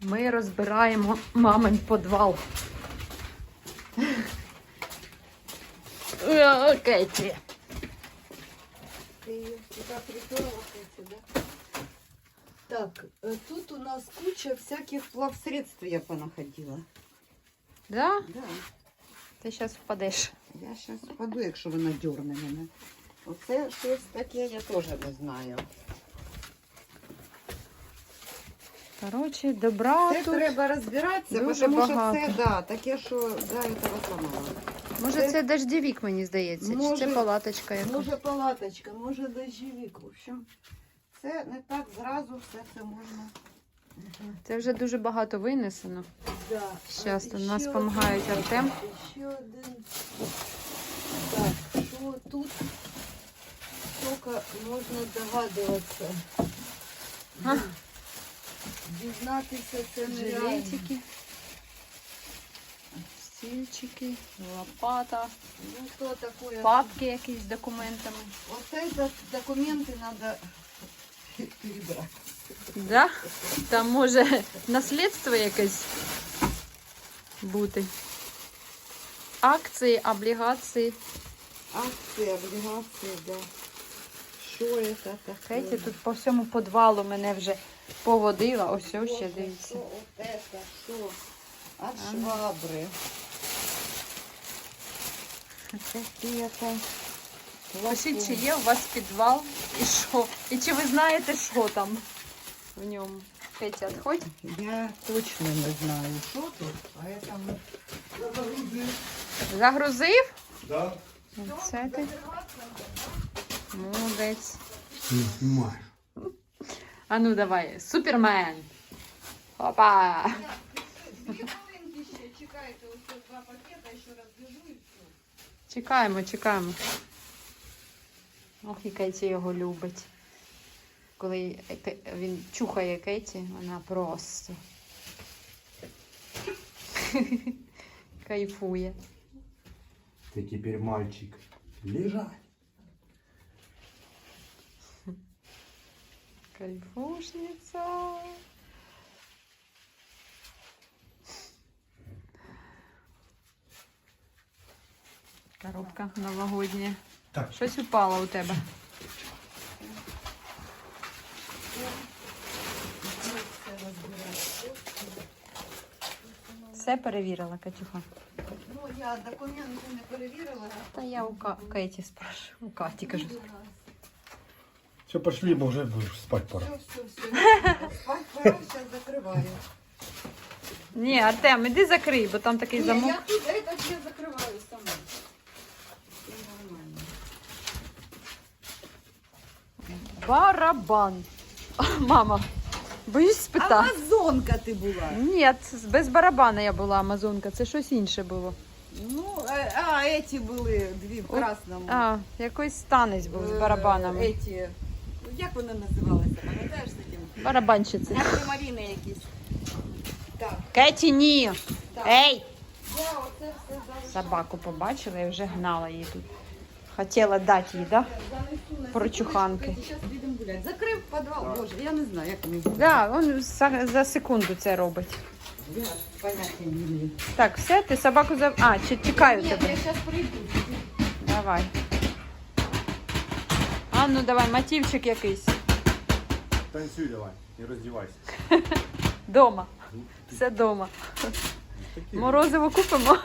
Ми розбираємо мамин підвал. О, Кеті. Приперла, Катя, да? Так, э, тут у нас куча всяких плавсредств я понаходила. Да? Да. Ти зараз впадеш. Я зараз впаду, якщо вона дьорне мене. Оце щось таке я теж не знаю. Коротше, добра Це тут. треба розбиратися, дуже тому багато. це да, таке, що для цього самого. Може, це- це дождівік, мені здається. Чи це палаточка яка? Може палаточка, може дощовик. В общем, це не так зразу все це можна. Це вже дуже багато винесено. Да. Щас, тут нас ще помагають один, Артем. Ще один. Так, що тут тільки можна догадуватися. А? Дізнатися це нереально. Жилетики. Стільчики, лопата, Ну, то таке. папки якісь з документами. Оце документи треба перебрати. Да? Там може наслідство якесь бути. Акції, облігації. Акції, облігації, да. Що це таке? Тут по всьому підвалу мене вже поводила. Ось ось ще дивіться. От ну. швабри. Пишіть, чи є у вас підвал і що? І чи ви знаєте, що там в ньому? Кеті, відходь. Я точно не знаю, що тут, поэтому Загрузив? Загрузив? Да? Це ти. Молодець. Не. А ну давай, супермен. Опа! Дві хвилинки ще чекайте, ось два пакета, ще розбіжу і все. Чекаємо, чекаємо. Ох, і Кеті його любить. Коли він чухає Кеті, вона просто кайфує. Ты теперь мальчик. Лежать. Кайфушниця. Коробка новогодня. Так, Щось упало у тебе. Все перевірила, Катюха. Ну, я документи не перевірила. Та я у, Ка... Кеті спрашиваю. У Каті кажу. все, пошли, бо уже спать пора. Все, все, все. Спать пора, зараз закриваю. Ні, Артем, іди закрий, бо там такий Ні, замок. я тут это я закриваю сама. Все нормально. Барабан. Мама, боюсь спитати. Амазонка ти була. Ні, без барабана я була Амазонка, це щось інше було. Ну, е, а, эти були дві в От, красному. А, якийсь танець був з Е, барабанами. Эти, як вони називалися, пам'ятаєш таким? Барабанщиці. Аквамаріни якісь. Так, Кеті, ні. так. Ей! Я оце все. Собаку побачила і вже гнала її тут. Хотіла дати їй, да? Занесу на Прочуханки. секундочку, Зараз підемо гуляти. Закрив підвал, боже, я не знаю, як вони зроблять. Да, він за, за секунду це робить. Я поняття не маю. Так, все, ти собаку за. А, чи чекаю Ні, тебе. я зараз прийду. Давай. А ну давай, мотивчик якийсь. Танцуй давай, не раздевайся. Дома. Все дома. Морозиво купимо.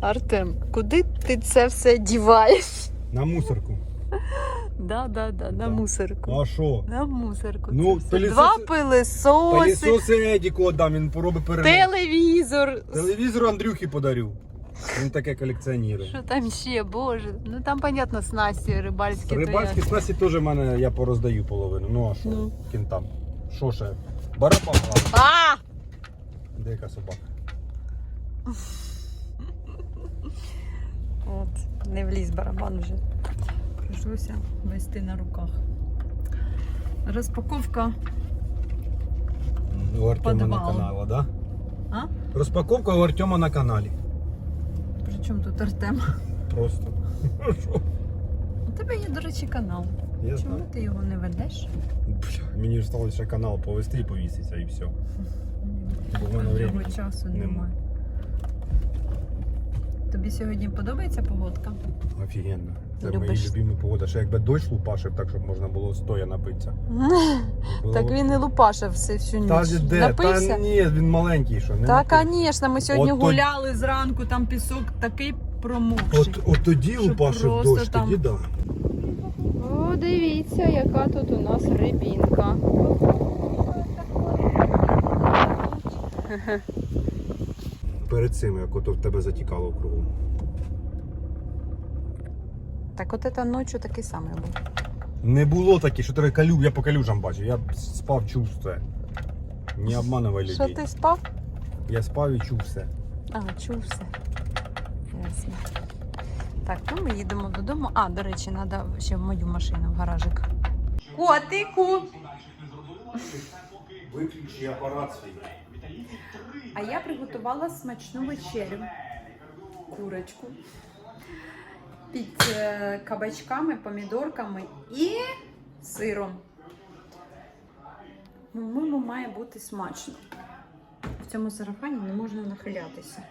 Артем, куди ти це все діваєш? На мусорку. Да, да, да, на мусорку. А що? На мусорку. Ну, це все. пилісоси- Два пилисоси, Пилісоси Едіку отдам, він поробить перемог. телевізор. Телевізор Андрюхі подарю. Він таке колекціонує. Що там ще, боже? Ну там, понятно, снасті рибальські. Рибальські снасті теж в мене я пороздаю половину. Ну а що? Ну. Кінтам. Що ще? Барабан. А! Дика собака. От, не вліз барабан вже. Прийшлося вести на руках. Розпаковка. У Артема на Подвал. каналі, да? А? Розпаковка у Артема на каналі. Причому тут Артем? Просто. У тебе є, до речі, канал. Я Чому знаю. ти його не ведеш? Бля, мені ж сталося ще канал повести і повіситься, і все. Бо в мене времени часу немає. Тобі сьогодні подобається погодка? Офігенно. Це Любиш? мої любимі погода. Ще якби дощ лупашив, так щоб можна було стоя напитися. Було Так він не лупашив все всю Та ніч. де? Напився? Та ні, він маленький, що не Та, напився. звісно, ми сьогодні От то- гуляли зранку, там пісок такий промокший. От, от тоді Що лупашив просто дощ, там- тоді да. О, дивіться, яка тут у нас рибінка. Перед цим, як ото в тебе затікало кругом. Так от це ночі такий самий був. Не було таке, що ти калю, я по калюжам бачив. Я спав, чув все. Не обманувай Що ти спав? Я спав і чув все. А, чув все. Ясно. Так, ну ми їдемо додому. А, до речі, треба ще в мою машину в гаражик. Котику! Виключи апарат свій. А я приготувала смачну вечерю. Курочку. Під е, кабачками, помідорками і сиром. По-моєму, має бути смачно. В цьому сарафані не можна нахилятися.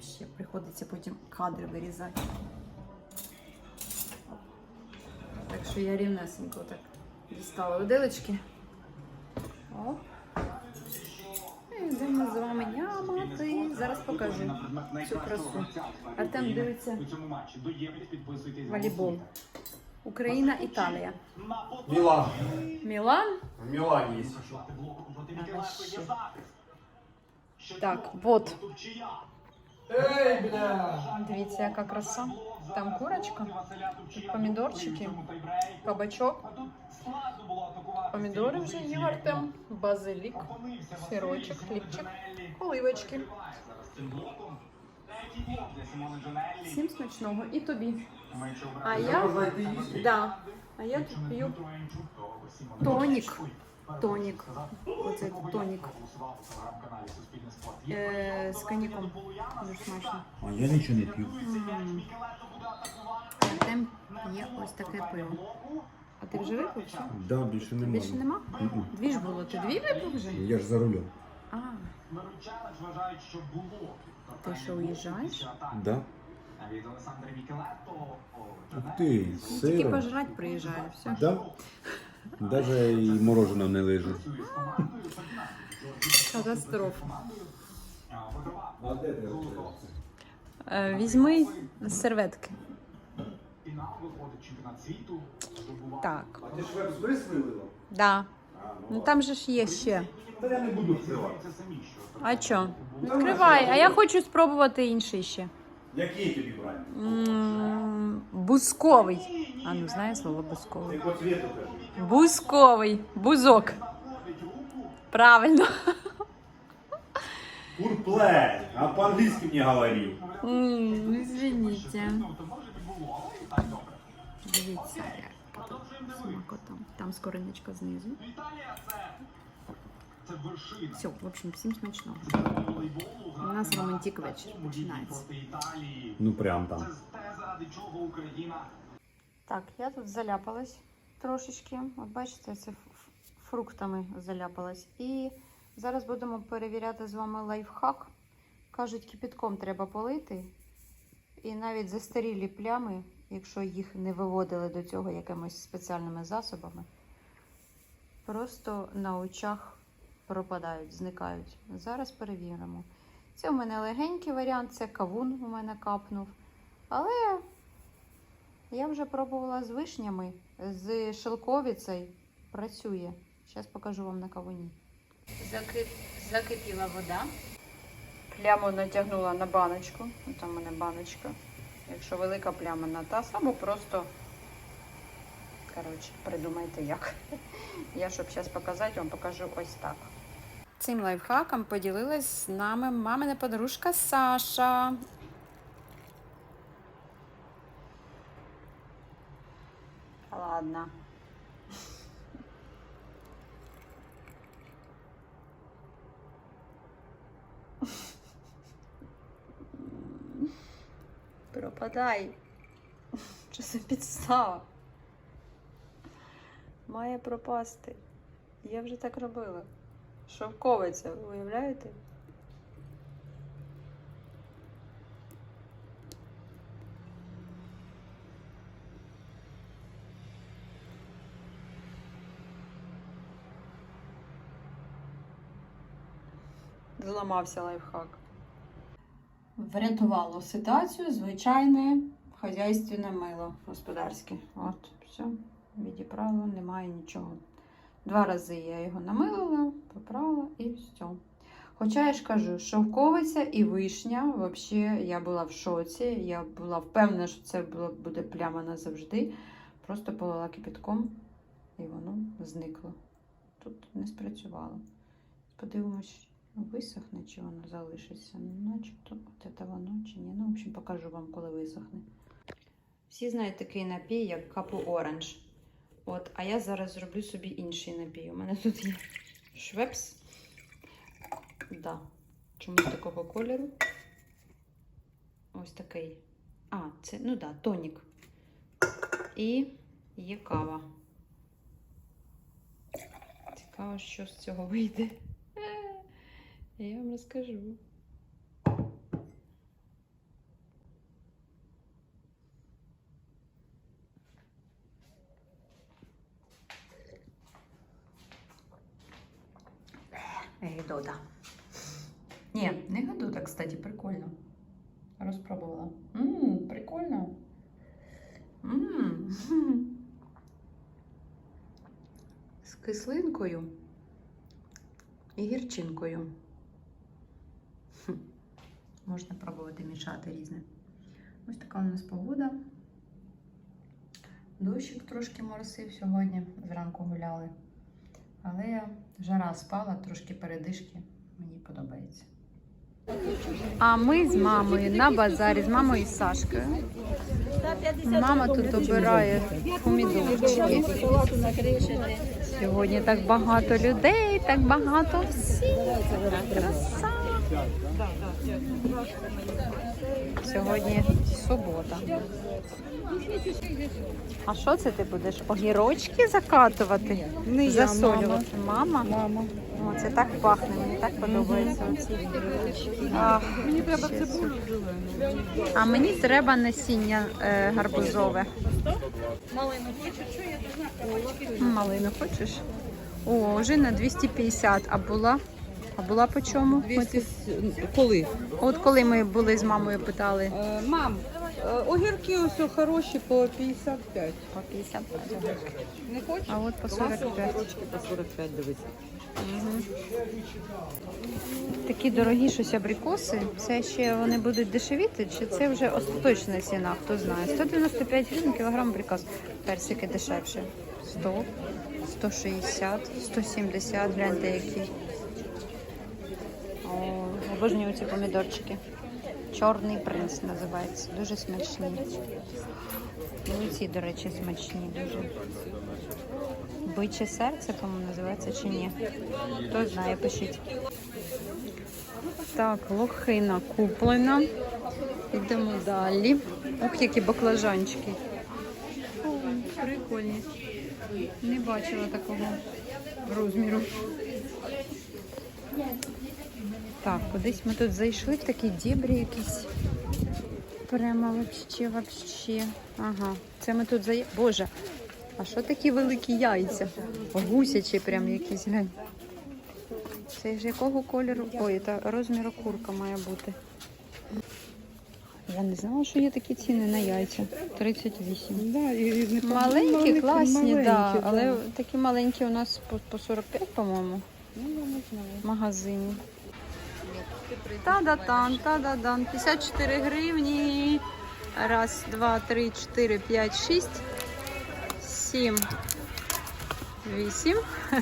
Ще приходиться потім кадри вирізати. Так що я рівнесенько так дістала виделочки. Оп. Йдемо з вами нямати. Зараз покажу цю красу. Артем дивиться волейбол. Україна, Італія. Мілан. Мілан. Мілан є. Так, от. Ей, бля! Дивіться, яка краса. Там курочка, тут помідорчики, кабачок. Помідори вже є Артем, базилік, сирочок, хлібчик, оливочки. Всім смачного і тобі. А я, да, а я тут п'ю тонік. Тонік. Оце тонік. Е, з коньяком. Дуже смачно. А я нічого не п'ю. М. Артем є ось таке пиво. А ти вже випив? Що? Да, більше нема. Більше нема? Мгм. Дві ж було. Ти дві випив вже? Я ж за рулем. А, ти що, уїжджаєш? Да? Ух ти, Ну, Тільки сиро. пожрать приїжджає, все. Да? Даже і мороженого не лежу. Катастрофа. Е, візьми серветки. Так. А ти ж веб вилила? Да. Ну там же ж є ще. Та я не буду вкривати. А що? Відкривай, а я хочу спробувати інший ще. Який тобі брати? М, Бузковий. А ну знає слово бузковий. Ти по цвіту кажи. Бузковий. Бузок. Правильно. Курплей, а по-английски мне говорил. М, Извините. Дивіться, як тут смакота. Там скориночка знизу. Все, в общем, всім смачного. У нас романтик вечір починається. Ну прям там. Так, я тут заляпалась трошечки. От бачите, це фруктами заляпалась. І зараз будемо перевіряти з вами лайфхак. Кажуть, кипятком треба полити. І навіть застарілі плями, якщо їх не виводили до цього якимись спеціальними засобами, просто на очах пропадають, зникають. Зараз перевіримо. Це у мене легенький варіант, це кавун у мене капнув. Але я вже пробувала з вишнями, з шелковицею. Працює. Зараз покажу вам на кавуні. Закип... Закипіла вода. Пляму натягнула на баночку. Ось Там у мене баночка. Якщо велика пляма на таз, або просто. Коротше, придумайте як. Я, щоб зараз показати, вам покажу ось так. Цим лайфхаком поділилась з нами мамина подружка Саша. Ладно. Пропадай. Що це підстава? має пропасти. Я вже так робила. Шовковиця, уявляєте? Зламався лайфхак. Врятувало ситуацію звичайне хазяйственне мило господарське. От, все, відібрала, немає нічого. Два рази я його намилила, поправила і все. Хоча я ж кажу, шовковиця і вишня, взагалі, я була в шоці. Я була впевнена, що це буде пляма назавжди. Просто полила кипятком і воно зникло. Тут не спрацювало. Подивимось, висохне чи воно залишиться. Начебто, от це воно чи ні. Ну, в общем, покажу вам, коли висохне. Всі знають такий напій, як капу оранж. От, а я зараз зроблю собі інший напій. У мене тут є швепс. Да. Чомусь такого кольору. Ось такий. А, це, ну да, тонік. І є кава. Цікаво, що з цього вийде. Я вам розкажу. Гедота. Ні, не гедота, кстати, прикольно. Розпробувала. Ммм, прикольно. Ммм. З кислинкою і гірчинкою. Можна пробувати мішати різне. Ось така у нас погода. Дощик трошки моросив сьогодні, зранку гуляли. Але жара спала, трошки передишки. Мені подобається. А ми з мамою на базарі, з мамою і Сашкою. Мама тут обирає помідорчики. Сьогодні так багато людей, так багато всіх. Краса. Сьогодні субота. А що це ти будеш? Огірочки закатувати? Не я, Засолювати? Мама? Мама. О, це так пахне, мені так подобається. Оці. Ах, Мені треба цибулю зелену. А мені треба насіння е, гарбузове. М, Малину хочеш? О, вже на 250, а була? А була по чому? 200... Коли? От коли ми були з мамою, питали Е, мам, е, огірки ось хороші по 55. по 55. Не хочеш? А от по 45. Огірочки по 45, дивися. Мгм. Такі дорогі щось абрикоси. Це ще вони будуть дешевіти, чи це вже остаточна ціна, хто знає. 195 гривень кілограм абрикос. Персики дешевше. 100, 160, 170, гляньте які. Обожнюю ці помідорчики. Чорний принц називається. Дуже смачні. Ну і ці, до речі, смачні дуже. Биче серце, по-моєму, називається чи ні? Хто знає, пишіть. Так, лохина куплена. Йдемо далі. Ух, які баклажанчики. О, прикольні. Не бачила такого розміру. Так, кудись ми тут зайшли в такі дібрі якісь. Прямо вообще, вообще. Ага. Це ми тут заї... Боже, а що такі великі яйця? Гусячі прям якісь, глянь. Це ж якого кольору? Ой, це розміру курка має бути. Я не знала, що є такі ціни на яйця. 38. Да, і не Маленькі, класні, маленькі, да, да. але такі маленькі у нас по, по 45, по-моєму, Ну, я не знаю. в магазині. Та-да-тан, та-да-дан. 54 гривні. Раз, два, три, чотири, п'ять, шість, сім, вісім.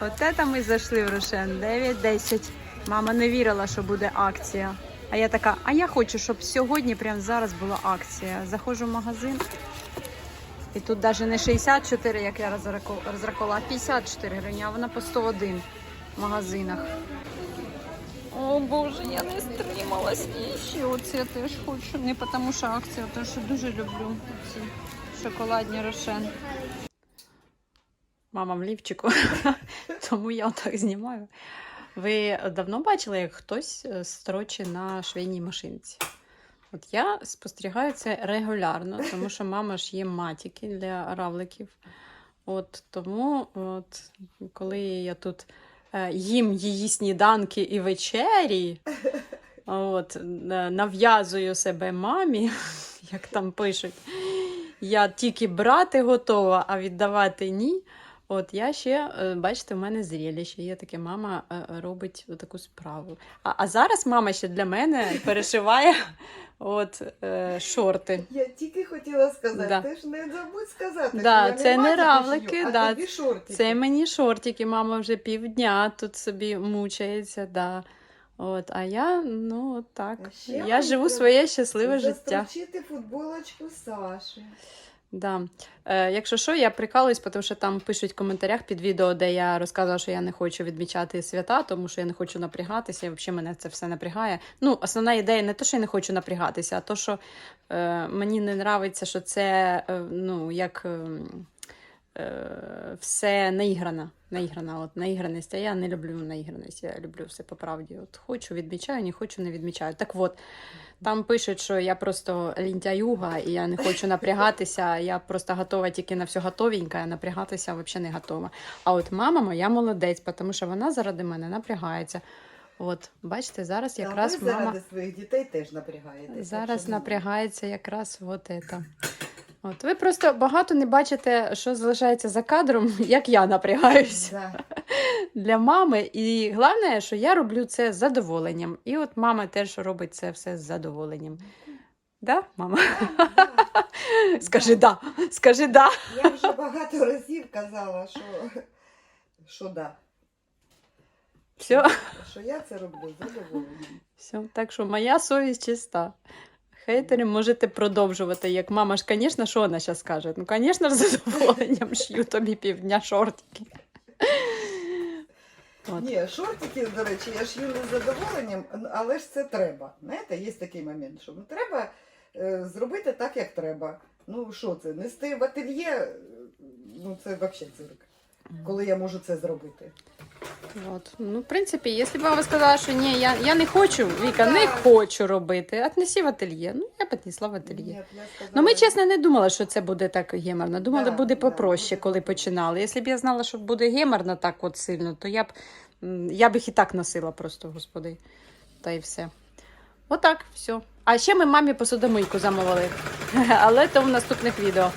От це ми зайшли в Рошен. 9, 10. Мама не вірила, що буде акція. А я така, а я хочу, щоб сьогодні, прямо зараз була акція. Заходжу в магазин. І тут навіть не 64, як я розрахувала, а 54 гривні, а вона по 101 в магазинах. О Боже, я не стрималась. І ще оце я теж хочу. Не тому що акція, тому що дуже люблю ці шоколадні рошен. Мама в тому я отак знімаю. Ви давно бачили, як хтось е, строчить на швейній машинці? От я спостерігаю це регулярно, тому що мама ж є матіки для равликів. От тому, от, коли я тут їм її сніданки і вечері, от, е, нав'язую себе мамі, як там пишуть, я тільки брати готова, а віддавати ні. От я ще, е, бачите, в мене зріліще. Є таке, мама е, робить таку справу. А, а зараз мама ще для мене перешиває от, е, шорти. Я тільки хотіла сказати, Да. ти ж не забудь сказати. Да, що я це не равлики, шию, а да. тобі шортики. Це мені шортики, мама вже півдня тут собі мучається. Да. От, а я, ну, от так. А ще Я живу своє щасливе життя. Застрочити футболочку Саші. Да. Е, якщо що, я прикалуюсь, тому що там пишуть в коментарях під відео, де я розказувала, що я не хочу відмічати свята, тому що я не хочу напрягатися, і взагалі мене це все напрягає. Ну, основна ідея не те, що я не хочу напрягатися, а то, що е, мені не подобається, що це е, ну, як. Е, все наіграно. Наіграна, от наіграність. А я не люблю наіграність, я люблю все по правді. От хочу, відмічаю, не хочу, не відмічаю. Так от, там пишуть, що я просто лінтяюга, і я не хочу напрягатися. Я просто готова тільки на все готовеньке, а напрягатися взагалі не готова. А от мама моя молодець, тому що вона заради мене напрягається. От, бачите, зараз якраз а ви мама заради своїх дітей теж напрягаєтесь. зараз напрягається якраз от це. От ви просто багато не бачите, що залишається за кадром, як я напрягаюся для мами. І головне, що я роблю це з задоволенням. І от мама теж робить це все з задоволенням. Да, мама? Да, да. Скажи да. Скажи да. Я вже багато разів казала, що, що да. Все. Що я це роблю з задоволенням. Все. Так що моя совість чиста. Хейтери можете продовжувати. Як мама ж, звісно, що вона зараз скаже? Ну, звісно, з задоволенням шью тобі півдня шортики. От. Ні, шортики, до речі, я шью не з задоволенням, але ж це треба. Знаєте, є такий момент, що ну, треба е, зробити так, як треба. Ну що це? Нести в ательє, ну це взагалі цирк. Коли я можу це зробити. От. Ну, в принципі, якщо б мама сказала, що ні, я, я не хочу, Віка, не хочу робити, отнесі в ательє. Ну, я б віднесла в ательє. Я сказала, Ну, ми чесно не думали, що це буде так геморно. Думали, Да, буде да, попроще, буде коли починали. Якщо б я знала, що буде геморно так от сильно, то я б м, я б їх і так носила просто, господи. Та й все. Отак, все. А ще ми мамі посудомийку замовили. Але то в наступних відео.